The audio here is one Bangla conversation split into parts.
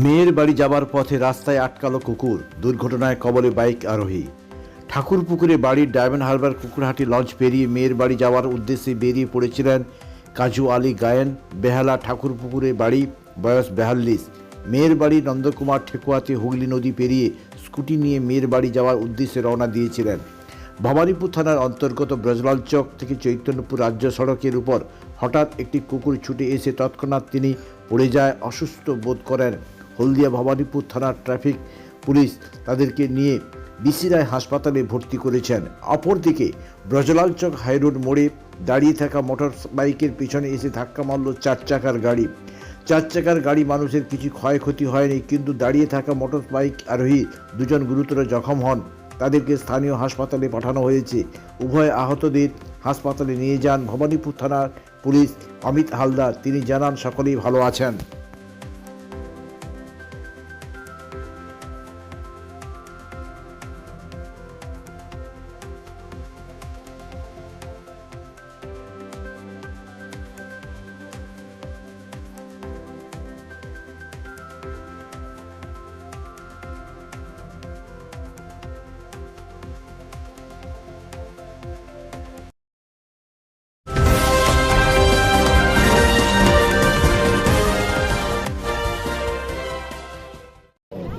মেয়ের বাড়ি যাবার পথে রাস্তায় আটকালো কুকুর। দুর্ঘটনায় কবলে বাইক আরোহী। ঠাকুরপুকুরে বাড়ির ডায়মন্ড হারবার কুকুরহাটি লঞ্চ পেরিয়ে মেয়ের বাড়ি যাওয়ার উদ্দেশ্যে বেরিয়ে পড়েছিলেন কাজু আলী গায়েন। বেহালা ঠাকুরপুকুরে বাড়ি, বয়স বেহাল্লিশ মেয়ের বাড়ি নন্দকুমার ঠেকুয়াতে হুগলি নদী পেরিয়ে স্কুটি নিয়ে মেয়ের বাড়ি যাওয়ার উদ্দেশ্যে রওনা দিয়েছিলেন। ভবানীপুর থানার অন্তর্গত ব্রজলাল চক থেকে চৈতন্যপুর রাজ্য সড়কের উপর হঠাৎ একটি কুকুর ছুটে এসে তৎক্ষণাৎ তিনি পড়ে যায়, অসুস্থ বোধ করেন। হলদিয়া ভবানীপুর থানার ট্রাফিক পুলিশ তাদেরকে নিয়ে বিসিরায় হাসপাতালে ভর্তি করেছেন। অপরদিকে ব্রজলাল চক হাইরোড মোড়ে দাঁড়িয়ে থাকা মোটর বাইকের পিছনে এসে ধাক্কা মারল চার চাকার গাড়ি। চার চাকার গাড়ি মানুষের কিছু ক্ষয়ক্ষতি হয়নি, কিন্তু দাঁড়িয়ে থাকা মোটর বাইক আরোহী দুজন গুরুতর জখম হন। তাদেরকে স্থানীয় হাসপাতালে পাঠানো হয়েছে। উভয় আহতদের হাসপাতালে নিয়ে যান ভবানীপুর থানার পুলিশ। অমিত হালদার, তিনি জানান, সকলেই ভালো আছেন।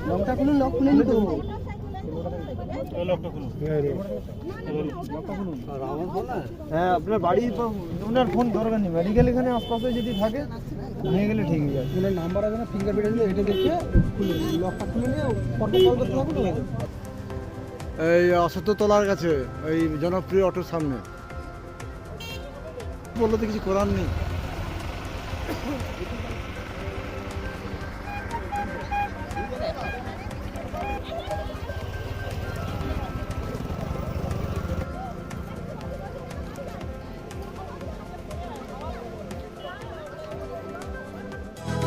লকটা খুলুন লক খুলে নিত হ্যাঁ আপনার বাড়ি ওনার ফোন মেডিকেল এখানে আশপাশে যদি থাকে নিয়ে গেলে ঠিক আছে ফোনের নাম্বার আছে না ফিঙ্গারপ্রিন্ট আছে এটা দেখে খুলে লকটা খুলে নিয়ে ফটো কল করতে হবে তো এই অসত্যতলার কাছে এই জনপ্রিয় অটোর সামনে। বলল তো কিছু করার নেই।